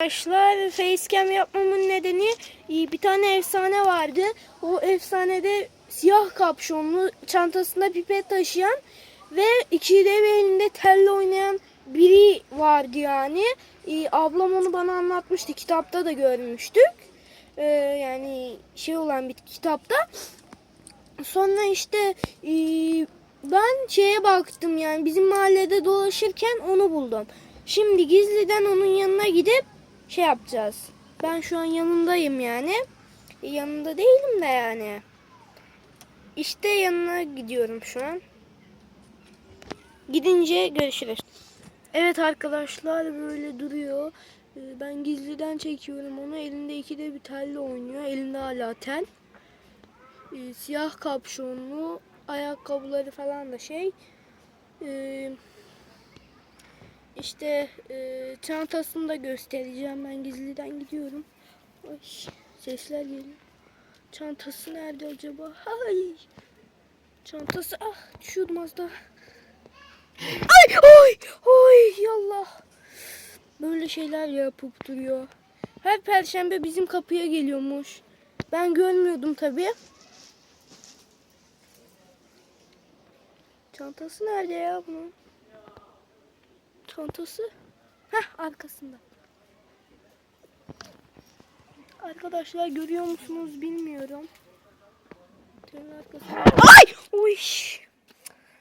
Arkadaşlar facecam yapmamın nedeni e, bir tane efsane vardı. O efsanede siyah kapşonlu çantasında pipet taşıyan ve ikide bir elinde telle oynayan biri vardı yani. E, ablam onu bana anlatmıştı. Kitapta da görmüştük. E, yani şey olan bir kitapta. Sonra işte ben şeye baktım yani bizim mahallede dolaşırken onu buldum. Şimdi gizliden onun yanına gidip şey yapacağız. Ben şu an yanındayım yani. E, yanında değilim de yani. İşte yanına gidiyorum şu an. Gidince görüşürüz. Evet arkadaşlar böyle duruyor. E, Ben gizliden çekiyorum onu. Elinde ikide bir telle oynuyor. Elinde hala tel. E, siyah kapşonlu ayakkabıları falan da şey. E, işte e, çantasını da göstereceğim. Ben gizliden gidiyorum. Ay, sesler geliyor. Çantası nerede acaba? Ay. Çantası ah düşüyordum az daha. Ay oy oy yallah. Böyle şeyler yapıp duruyor. Her perşembe bizim kapıya geliyormuş. Ben görmüyordum tabii. Çantası nerede ya bunun? Çantası. Heh arkasında. Arkadaşlar görüyor musunuz bilmiyorum. Tünün arkasında. Ay! Uy!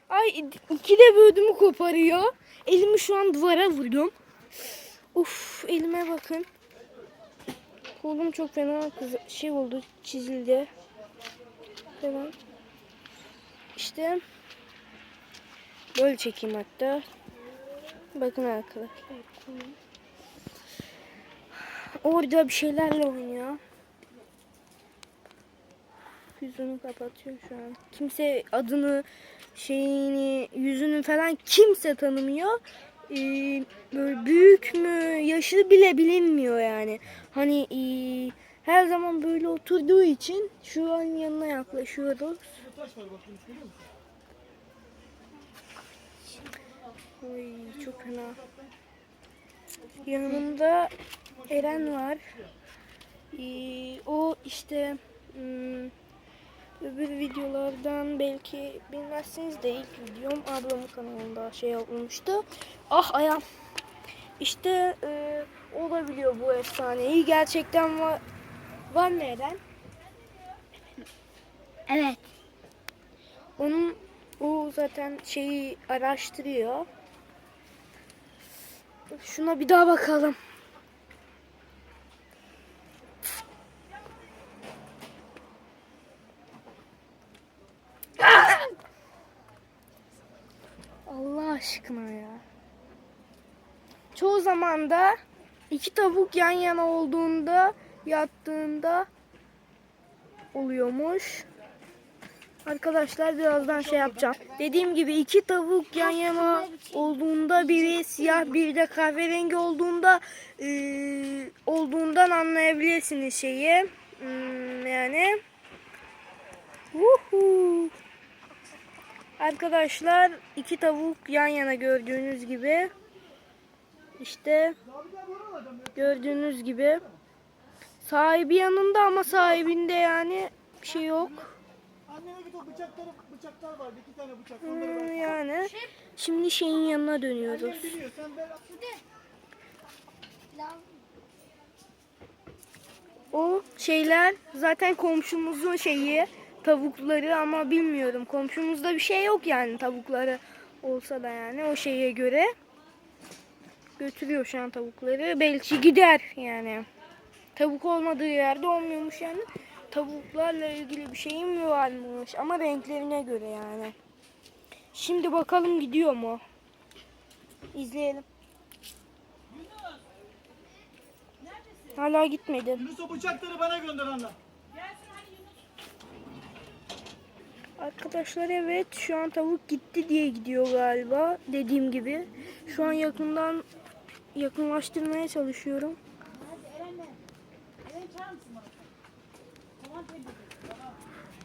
Ay iki de bödümü koparıyor. Elimi şu an duvara vuruyorum. Uf elime bakın. Kolum çok fena şey oldu çizildi. Falan. İşte böyle çekeyim hatta. Bakın arkadaşlar. Orada bir şeylerle oynuyor. Yüzünü kapatıyor şu an. Kimse adını, şeyini, yüzünü falan kimse tanımıyor. Ee, böyle büyük mü, yaşı bile bilinmiyor yani. Hani ee, her zaman böyle oturduğu için şu an yanına yaklaşıyoruz. Oy çok fena. Yanımda Eren var. Ee, o işte hmm, öbür videolardan belki bilmezsiniz de ilk videom ablamın kanalında şey yapılmıştı. Ah ayağım. İşte e, o da biliyor bu efsaneyi. Gerçekten var, var mı Eren? Evet. Onun o zaten şeyi araştırıyor. Şuna bir daha bakalım. Allah aşkına ya. Çoğu zaman da iki tavuk yan yana olduğunda yattığında oluyormuş. Arkadaşlar birazdan şey yapacağım. Dediğim gibi iki tavuk yan yana olduğunda biri siyah biri de kahverengi olduğunda eee, olduğundan anlayabilirsiniz şeyi. Hmm, yani. Vuhu. Arkadaşlar iki tavuk yan yana gördüğünüz gibi. İşte gördüğünüz gibi. Sahibi yanında ama sahibinde yani bir şey yok. Anneme git o bıçakları, bıçaklar var. iki tane bıçak. Hmm, Onları ver. yani şimdi şeyin yanına dönüyoruz. Annem biliyor. Sen ver. O şeyler zaten komşumuzun şeyi tavukları ama bilmiyorum komşumuzda bir şey yok yani tavukları olsa da yani o şeye göre götürüyor şu an tavukları belki gider yani tavuk olmadığı yerde olmuyormuş yani tavuklarla ilgili bir şeyim mi varmış ama renklerine göre yani şimdi bakalım gidiyor mu izleyelim hala gitmedi Yunus o bıçakları bana gönder anne. Arkadaşlar evet şu an tavuk gitti diye gidiyor galiba dediğim gibi. Şu an yakından yakınlaştırmaya çalışıyorum.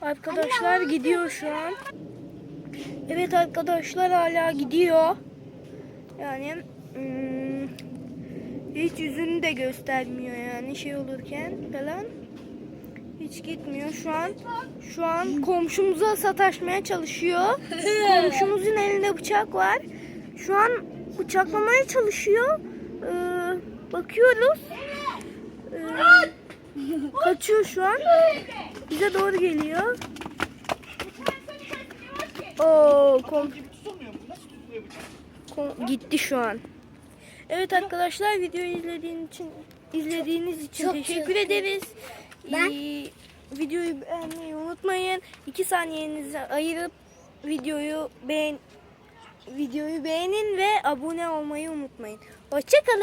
Arkadaşlar gidiyor şu an. Evet arkadaşlar hala gidiyor. Yani hmm, Hiç yüzünü de göstermiyor yani şey olurken falan. Hiç gitmiyor şu an. Şu an komşumuza sataşmaya çalışıyor. Komşumuzun elinde bıçak var. Şu an bıçaklamaya çalışıyor. Ee, bakıyoruz. Ee, kaçıyor şu an. Bize doğru geliyor. Oo, kom Gibi tutulmuyor mu? Nasıl tutuluyor bıçak? Ko- gitti şu an. Evet arkadaşlar videoyu izlediğiniz için izlediğiniz için Çok teşekkür ederiz. Ben- Ee, videoyu beğenmeyi unutmayın. 2 saniyenizi ayırıp videoyu beğen videoyu beğenin ve abone olmayı unutmayın. Hoşçakalın.